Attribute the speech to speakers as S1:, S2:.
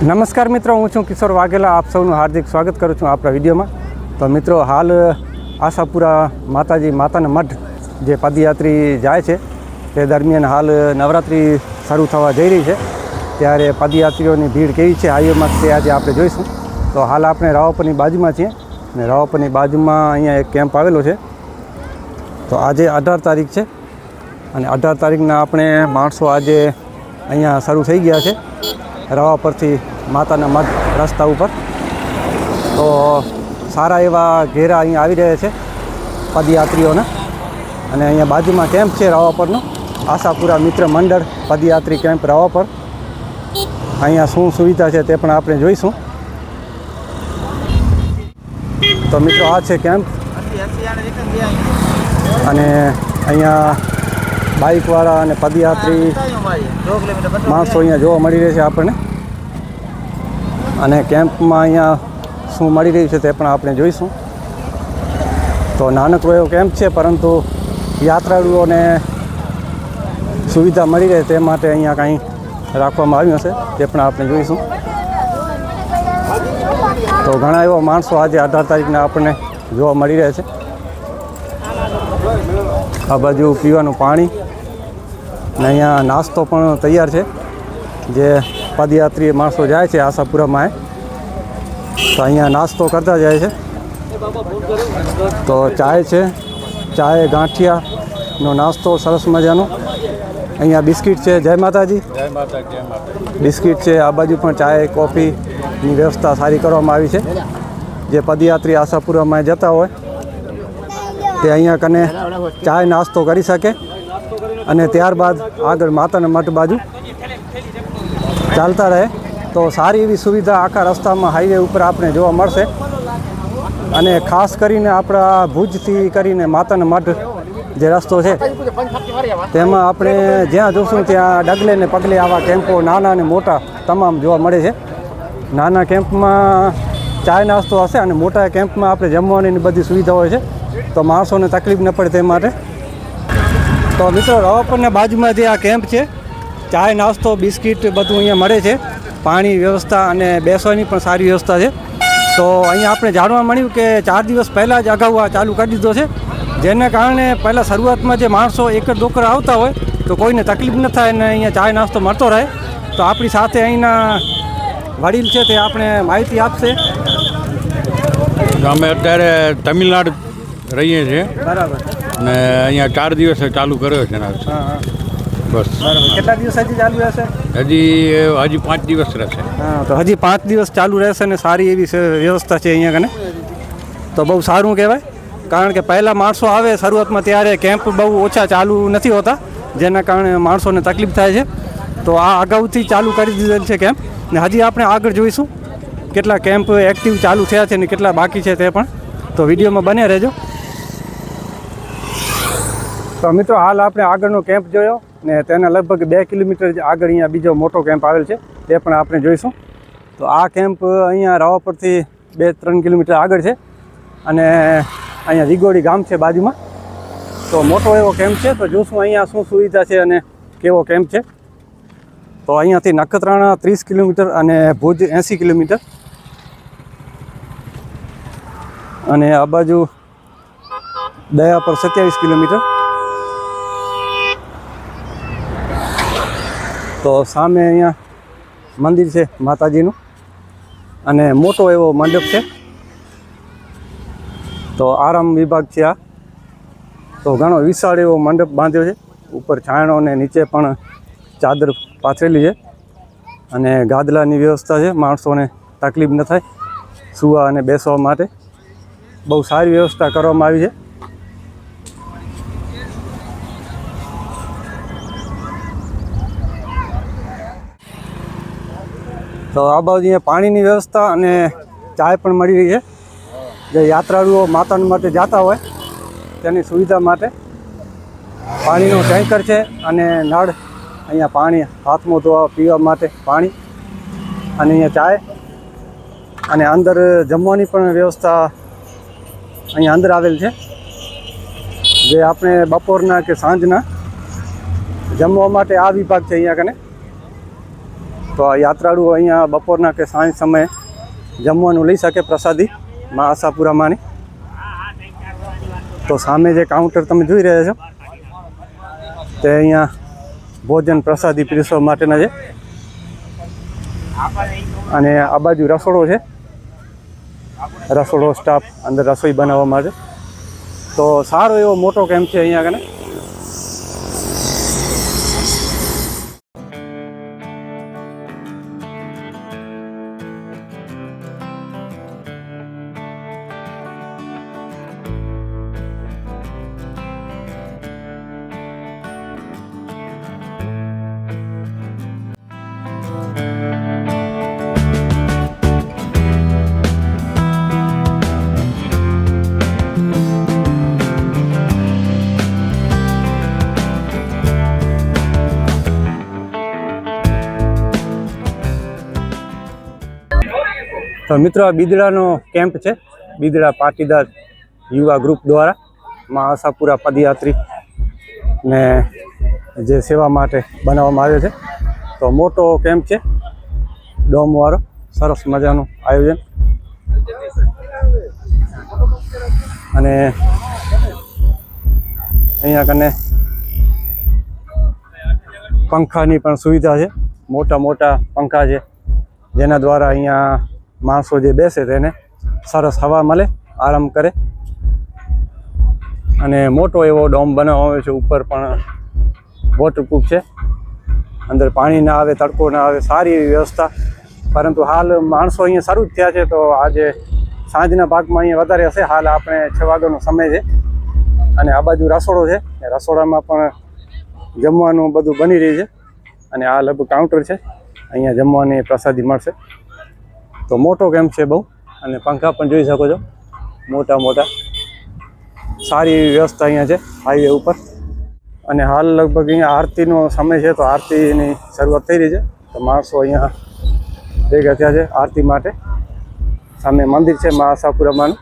S1: નમસ્કાર મિત્રો, હું છું કિશોર વાઘેલા. આપ સૌનું હાર્દિક સ્વાગત કરું છું આપણા વિડીયોમાં. તો મિત્રો, હાલ આશાપુરા માતાજી, માતાના મઠ જે પદયાત્રી જાય છે, તે દરમિયાન હાલ નવરાત્રિ શરૂ થવા જઈ રહી છે. ત્યારે પદયાત્રીઓની ભીડ કેવી છે હાઈવેમાં તે આજે આપણે જોઈશું. તો હાલ આપણે રાવપરની બાજુમાં છીએ અને રાવપરની બાજુમાં અહીંયા એક કેમ્પ આવેલો છે. તો આજે અઢાર તારીખ છે અને અઢાર તારીખના આપણે માણસો આજે અહીંયા શરૂ થઈ ગયા છે. રવા પરથી માતાના મઢ રસ્તા ઉપર. તો સારા એવા ઘેરા અહીંયા આવી રહ્યા છે પદયાત્રીઓના. અને અહીંયા બાજુમાં કેમ્પ છે રવા પરનો. આશાપુરા મિત્ર મંડળ પદયાત્રી કેમ્પ રવા પર. અહીંયા શું સુવિધા છે તે પણ આપણે જોઈશું. તો મિત્રો આ છે કેમ્પ. અને અહીંયા બાઇકવાળા અને પદયાત્રી માણસો અહીંયા જોવા મળી રહે છે આપણને. અને કેમ્પમાં અહીંયા શું મળી રહ્યું છે તે પણ આપણે જોઈશું. તો નાનકડો એવો કેમ્પ છે, પરંતુ યાત્રાળુઓને સુવિધા મળી રહે તે માટે અહીંયા કાંઈ રાખવામાં આવ્યું હશે, તે પણ આપણે જોઈશું. તો ઘણા એવા માણસો આજે અઢાર તારીખને આપણને જોવા મળી રહે છે. આ બાજુ પીવાનું પાણી ને અહીંયા નાસ્તો પણ તૈયાર છે. જે પદયાત્રી માણસો જાય છે આશાપુરામાં તો અહીંયા નાસ્તો કરતા જાય છે. તો ચાય છે. ચાય ગાંઠિયાનો નાસ્તો સરસ મજાનો. અહીંયા બિસ્કિટ છે. જય માતાજી. બિસ્કિટ છે. આ બાજુ પણ ચાય કોફીની વ્યવસ્થા સારી કરવામાં આવી છે. જે પદયાત્રી આશાપુરામાં જતા હોય તે અહીંયા કને ચાય નાસ્તો કરી શકે. અને ત્યારબાદ આગળ માતાના મઠ બાજુ ચાલતા રહે. તો સારી એવી સુવિધા આખા રસ્તામાં હાઈવે ઉપર આપણે જોવા મળશે. અને ખાસ કરીને આપણા ભુજથી કરીને માતાના મઠ જે રસ્તો છે, તેમાં આપણે જ્યાં જોશું ત્યાં ડગલે ને પગલે આવા કેમ્પો નાના અને મોટા તમામ જોવા મળે છે. નાના કેમ્પમાં ચાય નાસ્તો હશે અને મોટા કેમ્પમાં આપણે જમવાની બધી સુવિધા હોય છે. તો માણસોને તકલીફ ન પડે તે માટે. તો મિત્રો રાવાપરના બાજુમાં જે આ કેમ્પ છે ચાય નાસ્તો બિસ્કિટ બધું અહીંયા મળે છે. પાણી વ્યવસ્થા અને બેસવાની પણ સારી વ્યવસ્થા છે. તો અહીંયા આપણે જાણવા મળ્યું કે ચાર દિવસ પહેલાં જ અગાઉ આ ચાલુ કરી દીધો છે. જેના કારણે પહેલાં શરૂઆતમાં જે માણસો એક જ ડોકર આવતા હોય તો કોઈને તકલીફ ન થાય અને અહીંયા ચાય નાસ્તો મળતો રહે. તો આપણી સાથે અહીંના વડીલ છે તે આપણે માહિતી આપશે.
S2: અમે અત્યારે તમિલનાડુ રહીએ છીએ.
S1: બરાબર.
S2: અને અહીંયા ચાર દિવસે ચાલુ કર્યો છે ને
S1: હા હા.
S2: બસ.
S1: કેટલા દિવસ હજી ચાલુ રહેશે?
S2: હજી હજી પાંચ દિવસ રહેશે.
S1: હા તો હજી પાંચ દિવસ ચાલુ રહેશે ને સારી એવી વ્યવસ્થા છે અહીંયા કને? તો બહુ સારું કહેવાય. કારણ કે પહેલાં માણસો આવે શરૂઆતમાં ત્યારે કેમ્પ બહુ ઓછા ચાલુ નથી હોતા જેના કારણે માણસોને તકલીફ થાય છે. તો આ અગાઉથી ચાલુ કરી દીધેલ છે કેમ્પ. ને હજી આપણે આગળ જોઈશું કેટલા કેમ્પ એક્ટિવ ચાલુ થયા છે ને કેટલા બાકી છે તે પણ. તો વિડીયોમાં બને રહેજો. તો મિત્રો, હાલ આપણે આગળનો કેમ્પ જોયો ને તેના લગભગ બે કિલોમીટર આગળ અહીંયા બીજો મોટો કેમ્પ આવેલ છે. તે પણ આપણે જોઈશું. તો આ કેમ્પ અહીંયા રાવા પરથી બે ત્રણ કિલોમીટર આગળ છે અને અહીંયા રીગોડી ગામ છે બાજુમાં. તો મોટો એવો કેમ્પ છે. તો જોશું અહીંયા શું સુવિધા છે અને કેવો કેમ્પ છે. તો અહીંયાથી નખત્રાણા ત્રીસ કિલોમીટર અને ભુજ એંસી કિલોમીટર. અને આ બાજુ દયા પર સત્યાવીસ કિલોમીટર. તો સામે અહીંયા મંદિર છે માતાજીનું. અને મોટો એવો મંડપ છે. તો આરામ વિભાગ છે આ. તો ઘણો વિશાળ એવો મંડપ બાંધ્યો છે. ઉપર છાંયણો ને નીચે પણ ચાદર પાથરેલી છે. અને ગાદલાની વ્યવસ્થા છે, માણસોને તકલીફ ન થાય, સુવા અને બેસવા માટે. બહુ સારી વ્યવસ્થા કરવામાં આવી છે. તો આ બાજુ અહીંયા પાણીની વ્યવસ્થા અને ચાય પણ મળી રહી છે. જે યાત્રાળુઓ માતાના માટે જતા હોય, તેની સુવિધા માટે પાણીનો ટેન્કર છે અને નળ અહીંયા પાણી, હાથમાં ધોવા, પીવા માટે પાણી અને અહીંયા ચાય અને અંદર જમવાની પણ વ્યવસ્થા અહીંયા અંદર આવેલ છે. જે આપણે બપોરના કે સાંજના જમવા માટે આ વિભાગ છે અહીંયા કને. તો આ યાત્રાળુઓ અહીંયા બપોરના કે સાંજ સમયે જમવાનું લઈ શકે પ્રસાદી મા આશાપુરામાંની. તો સામે જે કાઉન્ટર તમે જોઈ રહ્યા છો, તે અહીંયા ભોજન પ્રસાદી પીરસવા માટેના છે. અને આ બાજુ રસોડો છે. રસોડો સ્ટાફ અંદર રસોઈ બનાવવા માટે તો સારો એવો મોટો કેમ્પ છે અહીંયા કને તો મિત્રો, આ બિદડાનો કેમ્પ છે. બિદડા પાટીદાર યુવા ગ્રુપ દ્વારા માં આશાપુરા પદયાત્રી ને જે સેવા માટે બનાવવામાં આવ્યો છે. તો મોટો કેમ્પ છે. ડોમવાળો સરસ મજાનું આયોજન. અને અહીંયા કને પંખાની પણ સુવિધા છે. મોટા મોટા પંખા છે. જેના દ્વારા અહીંયા માણસો જે બેસે તેને સરસ હવા મળે, આરામ કરે. અને મોટો એવો ડોમ બનાવવામાં આવ્યો છે, ઉપર પણ વોટરપ્રૂફ છે. અંદર પાણી ના આવે, તડકો ના આવે, સારી એવી વ્યવસ્થા. પરંતુ હાલ માણસો અહીંયા શરૂ જ થયા છે, તો આજે સાંજના ભાગમાં અહીંયા વધારે હશે. હાલ આપણે છ વાગ્યાનો સમય છે. અને આ બાજુ રસોડો છે. રસોડામાં પણ જમવાનું બધું બની રહી છે. અને આ લગભગ કાઉન્ટર છે. અહીંયા જમવાની પ્રસાદી મળશે. તો મોટો કેમ્પ છે બહુ? અને પંખા પણ જોઈ શકો છો. મોટા મોટા. સારી એવી વ્યવસ્થા અહીંયા છે હાઈવે ઉપર. અને હાલ લગભગ અહીંયા આરતીનો સમય છે, તો આરતીની શરૂઆત થઈ રહી છે. તો માણસો અહીંયા ભેગા થયા છે આરતી માટે. સામે મંદિર છે મા આશાપુરામાનું